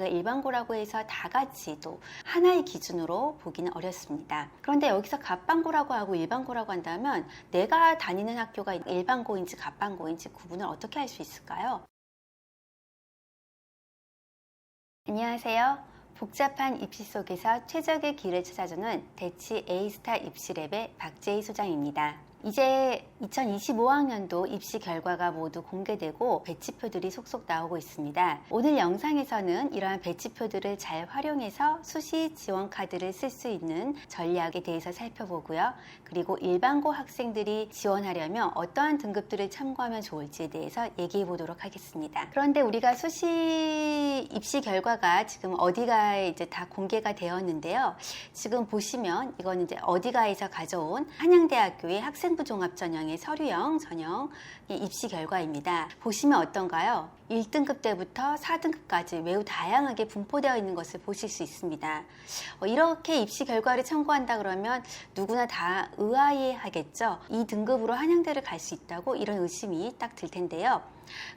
우리가 일반고라고 해서 다 같이 또 하나의 기준으로 보기는 어렵습니다. 그런데 여기서 갑반고라고 하고 일반고라고 한다면 내가 다니는 학교가 일반고인지 갑반고인지 구분을 어떻게 할 수 있을까요? 안녕하세요. 복잡한 입시 속에서 최적의 길을 찾아주는 대치 A스타 입시랩의 박재희 소장입니다. 이제 2025학년도 입시 결과가 모두 공개되고 배치표들이 속속 나오고 있습니다. 오늘 영상에서는 이러한 배치표들을 잘 활용해서 수시 지원 카드를 쓸 수 있는 전략에 대해서 살펴보고요. 그리고 일반고 학생들이 지원하려면 어떠한 등급들을 참고하면 좋을지에 대해서 얘기해 보도록 하겠습니다. 그런데 우리가 수시 입시 결과가 지금 어디가 이제 다 공개가 되었는데요. 지금 보시면 이건 이제 어디가에서 가져온 한양대학교의 학생 부 종합 전형의 서류형 전형 입시 결과입니다. 보시면 어떤가요? 1등급 때부터 4등급까지 매우 다양하게 분포되어 있는 것을 보실 수 있습니다. 어, 이렇게 입시 결과를 참고한다 그러면 누구나 다 의아해 하겠죠. 이 등급으로 한양대를 갈 수 있다고 이런 의심이 딱 들 텐데요.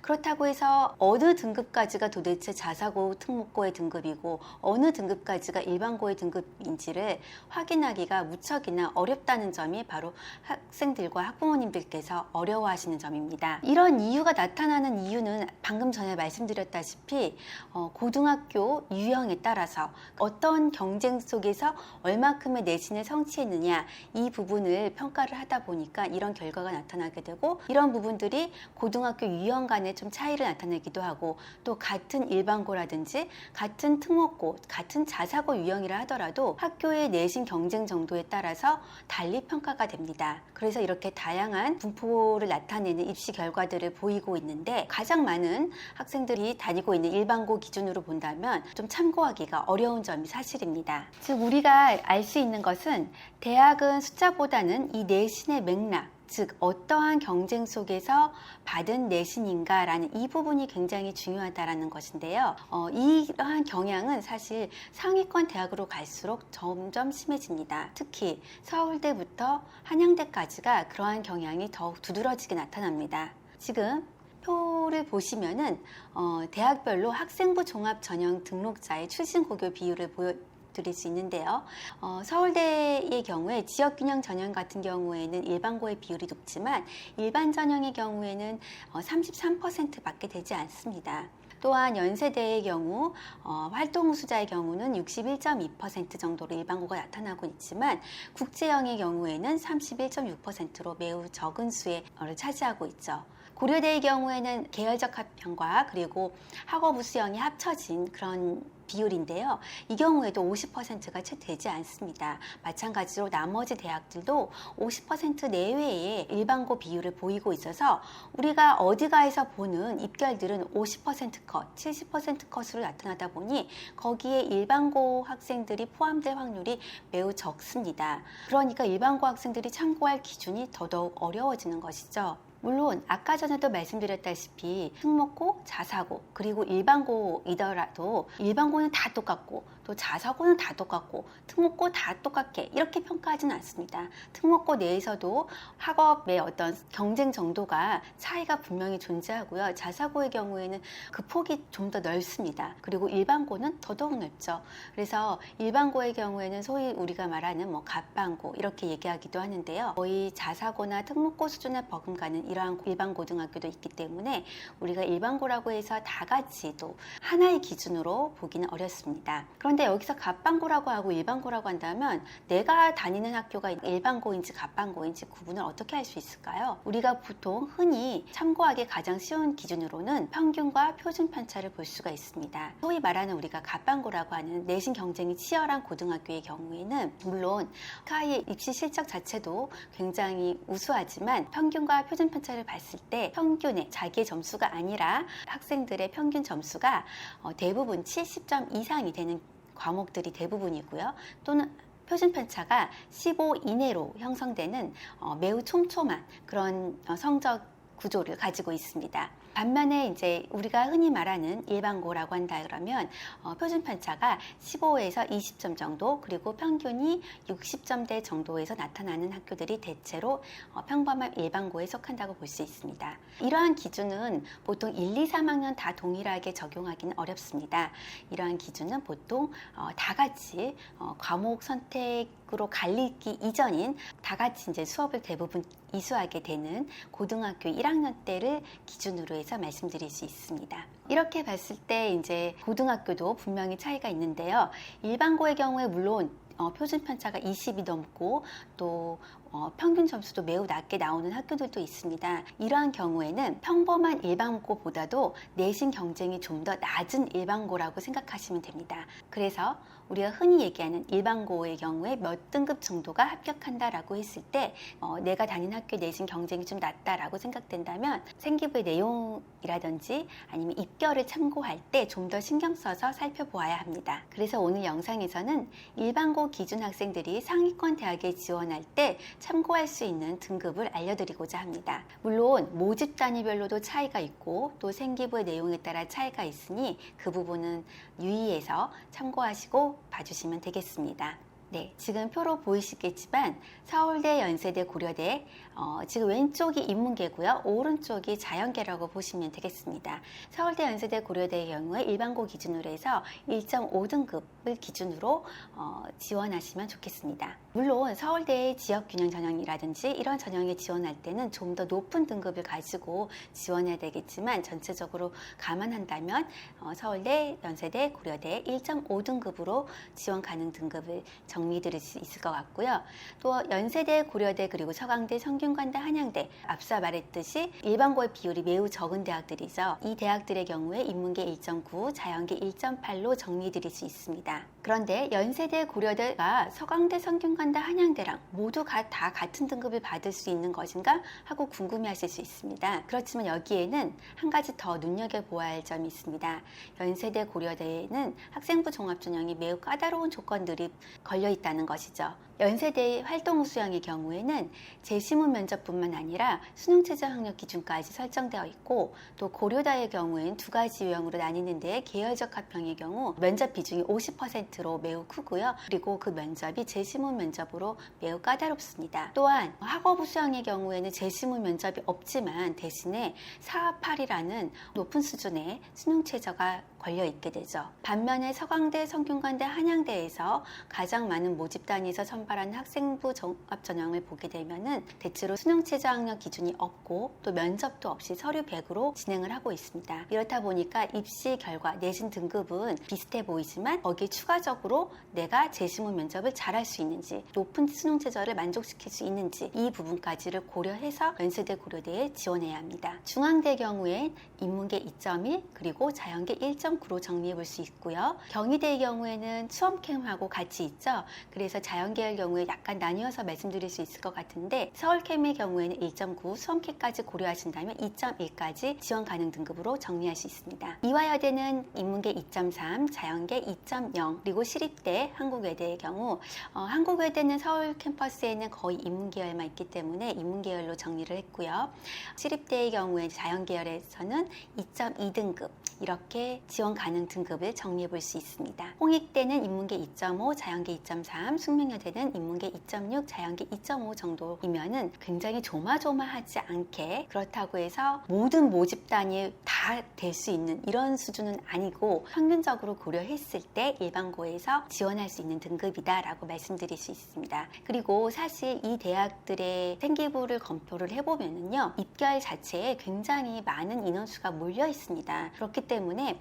그렇다고 해서 어느 등급까지가 도대체 자사고 특목고의 등급이고 어느 등급까지가 일반고의 등급인지를 확인하기가 무척이나 어렵다는 점이 바로 학생들과 학부모님들께서 어려워하시는 점입니다. 이런 이유가 나타나는 이유는 방금 전에 말씀드렸다시피 어, 고등학교 유형에 따라서 어떤 경쟁 속에서 얼마큼의 내신을 성취했느냐 이 부분을 평가를 하다 보니까 이런 결과가 나타나게 되고 이런 부분들이 고등학교 유형 간에 좀 차이를 나타내기도 하고 또 같은 일반고라든지 같은 특목고 같은 자사고 유형이라 하더라도 학교의 내신 경쟁 정도에 따라서 달리 평가가 됩니다. 그래서 이렇게 다양한 분포를 나타내는 입시 결과들을 보이고 있는데 가장 많은 학생들이 다니고 있는 일반고 기준으로 본다면 좀 참고하기가 어려운 점이 사실입니다. 즉 우리가 알 수 있는 것은 대학은 숫자보다는 이 내신의 맥락 즉 어떠한 경쟁 속에서 받은 내신인가라는 이 부분이 굉장히 중요하다라는 것인데요. 어, 이러한 경향은 사실 상위권 대학으로 갈수록 점점 심해집니다. 특히 서울대부터 한양대까지가 그러한 경향이 더욱 두드러지게 나타납니다. 지금 표를 보시면은 어, 대학별로 학생부 종합 전형 등록자의 출신 고교 비율을 보여 드릴 수 있는데요. 어, 서울대의 경우에 지역균형 전형 같은 경우에는 일반고의 비율이 높지만 일반 전형의 경우에는 어, 33%밖에 되지 않습니다. 또한 연세대의 경우 어, 활동 우수자의 경우는 61.2% 정도로 일반고가 나타나고 있지만 국제형의 경우에는 31.6%로 매우 적은 수를 차지하고 있죠. 고려대의 경우에는 계열적 합평과 그리고 학업 우수형이 합쳐진 그런 비율인데요. 이 경우에도 50%가 채 되지 않습니다. 마찬가지로 나머지 대학들도 50% 내외의 일반고 비율을 보이고 있어서 우리가 어디가에서 보는 입결들은 50% 컷, 70% 컷으로 나타나다 보니 거기에 일반고 학생들이 포함될 확률이 매우 적습니다. 그러니까 일반고 학생들이 참고할 기준이 더더욱 어려워지는 것이죠. 물론 아까 전에도 말씀드렸다시피 특목고, 자사고, 그리고 일반고이더라도 일반고는 다 똑같고 또 자사고는 다 똑같고 특목고 다 똑같게 이렇게 평가하지는 않습니다. 특목고 내에서도 학업의 어떤 경쟁 정도가 차이가 분명히 존재하고요. 자사고의 경우에는 그 폭이 좀 더 넓습니다. 그리고 일반고는 더더욱 넓죠. 그래서 일반고의 경우에는 소위 우리가 말하는 뭐 갑반고 이렇게 얘기하기도 하는데요. 거의 자사고나 특목고 수준에 버금가는 이러한 일반 고등학교도 있기 때문에 우리가 일반고라고 해서 다 같이 또 하나의 기준으로 보기는 어렵습니다. 그런 데 여기서 갑반고라고 하고 일반고라고 한다면 내가 다니는 학교가 일반고인지 갑반고인지 구분을 어떻게 할 수 있을까요? 우리가 보통 흔히 참고하기 가장 쉬운 기준으로는 평균과 표준 편차를 볼 수가 있습니다. 소위 말하는 우리가 갑반고라고 하는 내신 경쟁이 치열한 고등학교의 경우에는 물론 카이 입시 실적 자체도 굉장히 우수하지만 평균과 표준 편차를 봤을 때 평균의 자기의 점수가 아니라 학생들의 평균 점수가 어, 대부분 70점 이상이 되는 과목들이 대부분이고요. 또는 표준 편차가 15 이내로 형성되는 어, 매우 촘촘한 그런 어, 성적 구조를 가지고 있습니다. 반면에 이제 우리가 흔히 말하는 일반고라고 한다 그러면 어, 표준 편차가 15에서 20점 정도 그리고 평균이 60점대 정도에서 나타나는 학교들이 대체로 어, 평범한 일반고에 속한다고 볼 수 있습니다. 이러한 기준은 보통 1, 2, 3학년 다 동일하게 적용하기는 어렵습니다. 이러한 기준은 보통 어, 다 같이 어, 과목 선택 으로 갈리기 이전인 다 같이 이제 수업을 대부분 이수하게 되는 고등학교 1학년 때를 기준으로 해서 말씀드릴 수 있습니다. 이렇게 봤을 때 이제 고등학교도 분명히 차이가 있는데요. 일반고의 경우에 물론 어, 표준 편차가 20이 넘고 또 어, 평균 점수도 매우 낮게 나오는 학교들도 있습니다. 이러한 경우에는 평범한 일반고보다도 내신 경쟁이 좀 더 낮은 일반고라고 생각하시면 됩니다. 그래서 우리가 흔히 얘기하는 일반고의 경우에 몇 등급 정도가 합격한다라고 했을 때 어, 내가 다닌 학교 내신 경쟁이 좀 낮다라고 생각된다면 생기부의 내용이라든지 아니면 입결을 참고할 때 좀 더 신경 써서 살펴보아야 합니다. 그래서 오늘 영상에서는 일반고 기준 학생들이 상위권 대학에 지원할 때 참고할 수 있는 등급을 알려드리고자 합니다. 물론 모집 단위별로도 차이가 있고 또 생기부의 내용에 따라 차이가 있으니 그 부분은 유의해서 참고하시고 봐주시면 되겠습니다. 네, 지금 표로 보이시겠지만 서울대, 연세대, 고려대 어, 지금 왼쪽이 인문계고요. 오른쪽이 자연계라고 보시면 되겠습니다. 서울대, 연세대, 고려대의 경우에 일반고 기준으로 해서 1.5등급을 기준으로 어, 지원하시면 좋겠습니다. 물론 서울대의 지역균형 전형이라든지 이런 전형에 지원할 때는 좀 더 높은 등급을 가지고 지원해야 되겠지만 전체적으로 감안한다면 어, 서울대, 연세대, 고려대 1.5등급으로 지원 가능 등급을 정리 드릴 수 있을 것 같고요. 또 연세대, 고려대 그리고 서강대, 성균 관대, 한양대 앞서 말했듯이 일반고의 비율이 매우 적은 대학들이죠. 이 대학들의 경우에 인문계 1.9, 자연계 1.8로 정리 드릴 수 있습니다. 그런데 연세대, 고려대가 서강대, 성균관대, 한양대랑 모두가 다 같은 등급을 받을 수 있는 것인가 하고 궁금해하실 수 있습니다. 그렇지만 여기에는 한 가지 더 눈여겨보아야 할 점이 있습니다. 연세대, 고려대에는 학생부 종합전형이 매우 까다로운 조건들이 걸려 있다는 것이죠. 연세대의 활동 수양의 경우에는 재시문 면접뿐만 아니라 수능 최저 학력 기준까지 설정되어 있고 또 고려다의 경우에는 두 가지 유형으로 나뉘는데 계열적 합평의 경우 면접 비중이 50%로 매우 크고요. 그리고 그 면접이 재시문 면접으로 매우 까다롭습니다. 또한 학업부 수양의 경우에는 재시문 면접이 없지만 대신에 4.8이라는 높은 수준의 수능 최저가 걸려 있게 되죠. 반면에 서강대, 성균관대, 한양대에서 가장 많은 모집 단위에서 선발하는 학생부 종합 전형을 보게 되면은 대체로 수능 최저 학력 기준이 없고 또 면접도 없이 서류 100으로 진행을 하고 있습니다. 이렇다 보니까 입시 결과 내신 등급은 비슷해 보이지만 거기에 추가적으로 내가 재시문 면접을 잘할 수 있는지 높은 수능 최저를 만족시킬 수 있는지 이 부분까지를 고려해서 연세대 고려대에 지원해야 합니다. 중앙대 경우엔 인문계 2.1 그리고 자연계 1.9로 정리해 볼 수 있고요. 경희대의 경우에는 수험캠하고 같이 있죠. 그래서 자연계의 경우에 약간 나뉘어서 말씀드릴 수 있을 것 같은데 서울캠의 경우에는 1.9 수험캠까지 고려하신다면 2.1까지 지원 가능 등급으로 정리할 수 있습니다. 이화여대는 인문계 2.3, 자연계 2.0 그리고 시립대 한국외대의 경우 어, 한국외대는 서울 캠퍼스에는 거의 인문계열만 있기 때문에 인문계열로 정리를 했고요. 시립대의 경우에 자연계열에서는 2.2등급 이렇게 지원 가능 등급을 정리해 볼 수 있습니다. 홍익대는 인문계 2.5, 자연계 2.3, 숙명여대는 인문계 2.6, 자연계 2.5 정도이면은 굉장히 조마조마하지 않게 그렇다고 해서 모든 모집단이 다될 수 있는 이런 수준은 아니고 평균적으로 고려했을 때 일반고에서 지원할 수 있는 등급이다라고 말씀드릴 수 있습니다. 그리고 사실 이 대학들의 생기부를 검토를 해보면은요 입결 자체에 굉장히 많은 인원수가 몰려 있습니다. 그렇기 때문에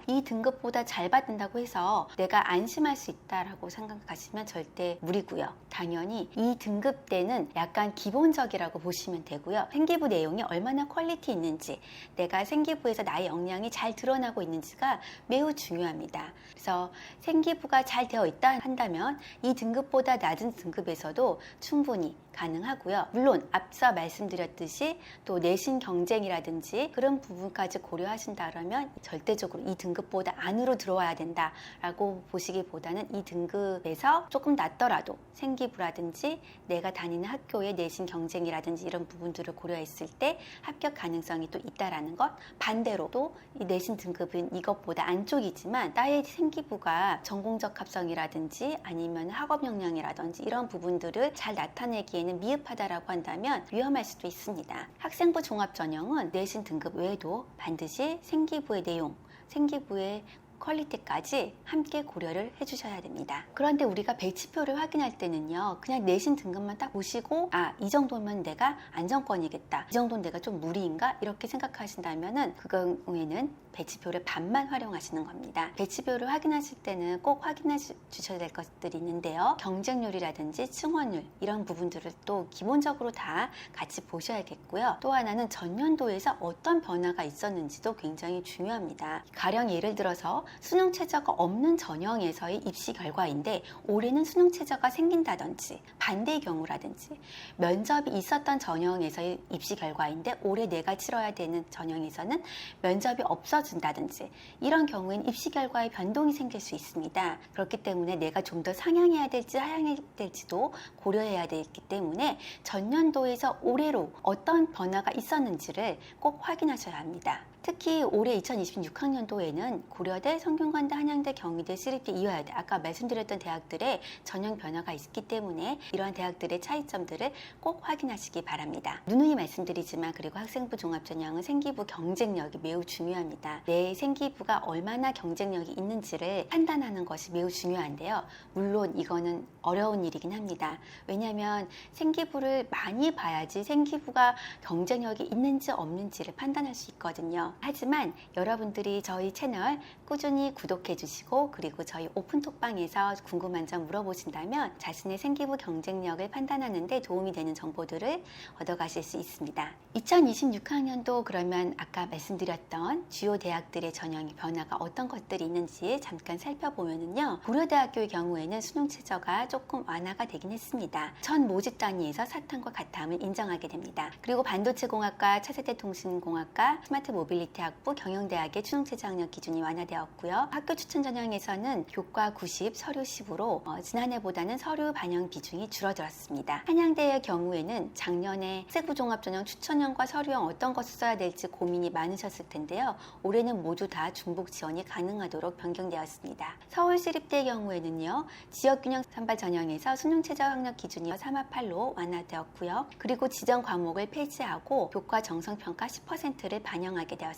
이 등급보다 잘 받는다고 해서 내가 안심할 수 있다라고 생각하시면 절대 무리고요. 당연히 이 등급 때는 약간 기본적이라고 보시면 되고요. 생기부 내용이 얼마나 퀄리티 있는지 내가 생기부에서 나의 역량이 잘 드러나고 있는지가 매우 중요합니다. 그래서 생기부가 잘 되어 있다 한다면 이 등급보다 낮은 등급에서도 충분히 가능하고요. 물론 앞서 말씀드렸듯이 또 내신 경쟁이라든지 그런 부분까지 고려하신다면 절대 절대적으로 이 등급보다 안으로 들어와야 된다라고 보시기보다는 이 등급에서 조금 낮더라도 생기부라든지 내가 다니는 학교의 내신 경쟁이라든지 이런 부분들을 고려했을 때 합격 가능성이 또 있다라는 것 반대로도 이 내신 등급은 이것보다 안쪽이지만 나의 생기부가 전공적 합성이라든지 아니면 학업 역량이라든지 이런 부분들을 잘 나타내기에 는 미흡하다라고 한다면 위험할 수도 있습니다. 학생부 종합 전형은 내신 등급 외에도 반드시 생기부의 내용, 생기부의 퀄리티까지 함께 고려를 해주셔야 됩니다. 그런데 우리가 배치표를 확인할 때는요, 그냥 내신 등급만 딱 보시고, 아, 이 정도면 내가 안정권이겠다. 이 정도는 내가 좀 무리인가? 이렇게 생각하신다면은, 그 경우에는 배치표를 반만 활용하시는 겁니다. 배치표를 확인하실 때는 꼭 확인해 주- 주셔야 될 것들이 있는데요. 경쟁률이라든지 층원율, 이런 부분들을 또 기본적으로 다 같이 보셔야겠고요. 또 하나는 전년도에서 어떤 변화가 있었는지도 굉장히 중요합니다. 가령 예를 들어서 수능 최저가 없는 전형에서의 입시 결과인데 올해는 수능 최저가 생긴다든지 반대의 경우라든지 면접이 있었던 전형에서의 입시 결과인데 올해 내가 치러야 되는 전형에서는 면접이 없어진다든지 이런 경우에는 입시 결과에 변동이 생길 수 있습니다. 그렇기 때문에 내가 좀 더 상향해야 될지 하향해야 될지도 고려해야 되기 때문에 전년도에서 올해로 어떤 변화가 있었는지를 꼭 확인하셔야 합니다. 특히 올해 2026학년도에는 고려대, 성균관대, 한양대, 경희대, 시립대, 이화여대 아까 말씀드렸던 대학들의 전형 변화가 있기 때문에 이러한 대학들의 차이점들을 꼭 확인하시기 바랍니다. 누누이 말씀드리지만 그리고 학생부 종합전형은 생기부 경쟁력이 매우 중요합니다. 내 생기부가 얼마나 경쟁력이 있는지를 판단하는 것이 매우 중요한데요. 물론 이거는 어려운 일이긴 합니다. 왜냐하면 생기부를 많이 봐야지 생기부가 경쟁력이 있는지 없는지를 판단할 수 있거든요. 하지만 여러분들이 저희 채널 꾸준히 구독해 주시고 그리고 저희 오픈톡방에서 궁금한 점 물어보신다면 자신의 생기부 경쟁력을 판단하는 데 도움이 되는 정보들을 얻어가실 수 있습니다. 2026학년도 그러면 아까 말씀드렸던 주요 대학들의 전형의 변화가 어떤 것들이 있는지 잠깐 살펴보면은요. 고려대학교의 경우에는 수능 최저가 조금 완화가 되긴 했습니다. 전 모집 단위에서 사탕과 같함을 인정하게 됩니다. 그리고 반도체공학과, 차세대 통신공학과, 스마트 모빌리티 학부, 경영대학의 최저 학력 기준이 완화되었고요. 학교 추천 전형에서는 교과 90, 서류 10으로 어, 지난해보다는 서류 반영 비중이 줄어들었습니다. 한양대의 경우에는 작년에 학생부 종합 전형 추천형과 서류형 어떤 것을 써야 될지 고민이 많으셨을 텐데요. 올해는 모두 다 중복 지원이 가능하도록 변경되었습니다. 서울시립대의 경우에는요. 지역균형 선발 전형에서 수능 최저 학력 기준이 3합8로 완화되었고요. 그리고 지정 과목을 폐지하고 교과 정성 평가 10%를 반영하게 되었습니다.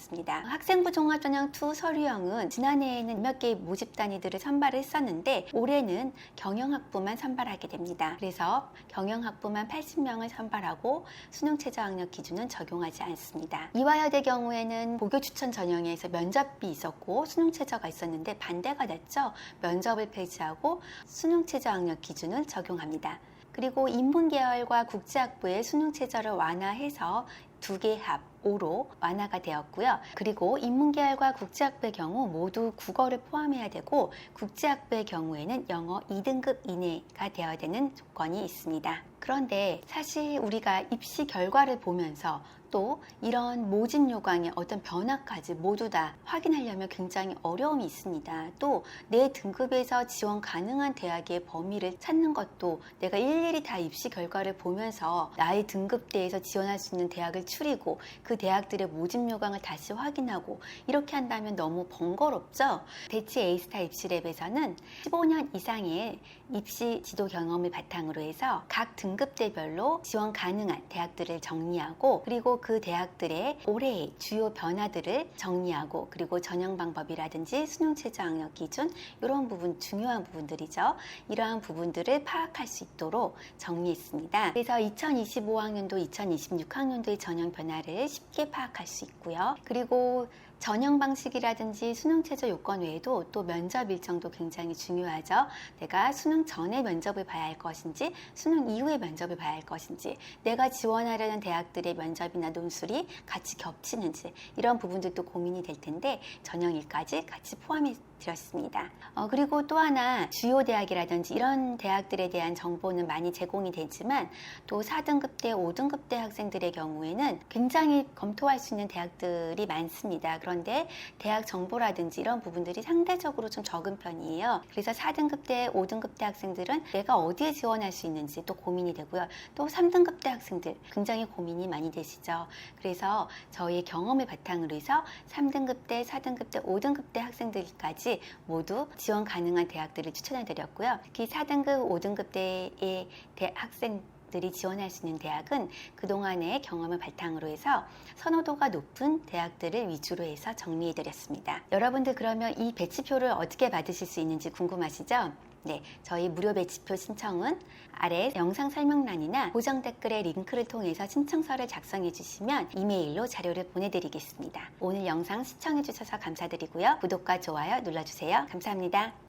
학생부 종합 전형 2 서류형은 지난해에는 몇 개의 모집 단위들을 선발을 했었는데 올해는 경영학부만 선발하게 됩니다. 그래서 경영학부만 80명을 선발하고 수능 최저 학력 기준은 적용하지 않습니다. 이화여대 경우에는 보교 추천 전형에서 면접이 있었고 수능 최저가 있었는데 반대가 됐죠. 면접을 폐지하고 수능 최저 학력 기준을 적용합니다. 그리고 인문계열과 국제학부의 수능 최저를 완화해서 두 개 합 5로 완화가 되었고요. 그리고 인문계열과 국제학부의 경우 모두 국어를 포함해야 되고 국제학부의 경우에는 영어 2등급 이내가 되어야 되는 조건이 있습니다. 그런데 사실 우리가 입시 결과를 보면서 또 이런 모집 요강의 어떤 변화까지 모두 다 확인하려면 굉장히 어려움이 있습니다. 또 내 등급에서 지원 가능한 대학의 범위를 찾는 것도 내가 일일이 다 입시 결과를 보면서 나의 등급대에서 지원할 수 있는 대학을 추리고 그 대학들의 모집 요강을 다시 확인하고 이렇게 한다면 너무 번거롭죠. 대치 A스타 입시랩에서는 15년 이상의 입시 지도 경험을 바탕으로 해서 각 등급대별로 지원 가능한 대학들을 정리하고 그리고 그 대학들의 올해의 주요 변화들을 정리하고 그리고 전형 방법이라든지 수능 최저 학력 기준 이런 부분 중요한 부분들이죠. 이러한 부분들을 파악할 수 있도록 정리했습니다. 그래서 2025학년도, 2026학년도의 전형 변화를 쉽게 파악할 수 있고요. 그리고 전형 방식이라든지 수능 최저 요건 외에도 또 면접 일정도 굉장히 중요하죠. 내가 수능 전에 면접을 봐야 할 것인지, 수능 이후에 면접을 봐야 할 것인지, 내가 지원하려는 대학들의 면접이나 논술이 같이 겹치는지 이런 부분들도 고민이 될 텐데 전형일까지 같이 포함해 드렸습니다. 어, 그리고 또 하나 주요 대학이라든지 이런 대학들에 대한 정보는 많이 제공이 되지만 또 4등급 대, 5등급 대 학생들의 경우에는 굉장히 검토할 수 있는 대학들이 많습니다. 그런데 대학 정보라든지 이런 부분들이 상대적으로 좀 적은 편이에요. 그래서 4등급 대, 5등급 대 학생들은 내가 어디에 지원할 수 있는지 또 고민이 되고요. 또 3등급 대 학생들 굉장히 고민이 많이 되시죠. 그래서 저희의 경험을 바탕으로 해서 3등급 대, 4등급 대, 5등급 대 학생들까지 모두 지원 가능한 대학들을 추천해 드렸고요. 특히 4등급, 5등급 대의 학생 들이 지원할 수 있는 대학은 그동안의 경험을 바탕으로 해서 선호도가 높은 대학들을 위주로 해서 정리해 드렸습니다. 여러분들 그러면 이 배치표를 어떻게 받으실 수 있는지 궁금하시죠? 네, 저희 무료 배치표 신청은 아래 영상 설명란이나 고정 댓글의 링크를 통해서 신청서를 작성해 주시면 이메일로 자료를 보내드리겠습니다. 오늘 영상 시청해 주셔서 감사드리고요. 구독과 좋아요 눌러주세요. 감사합니다.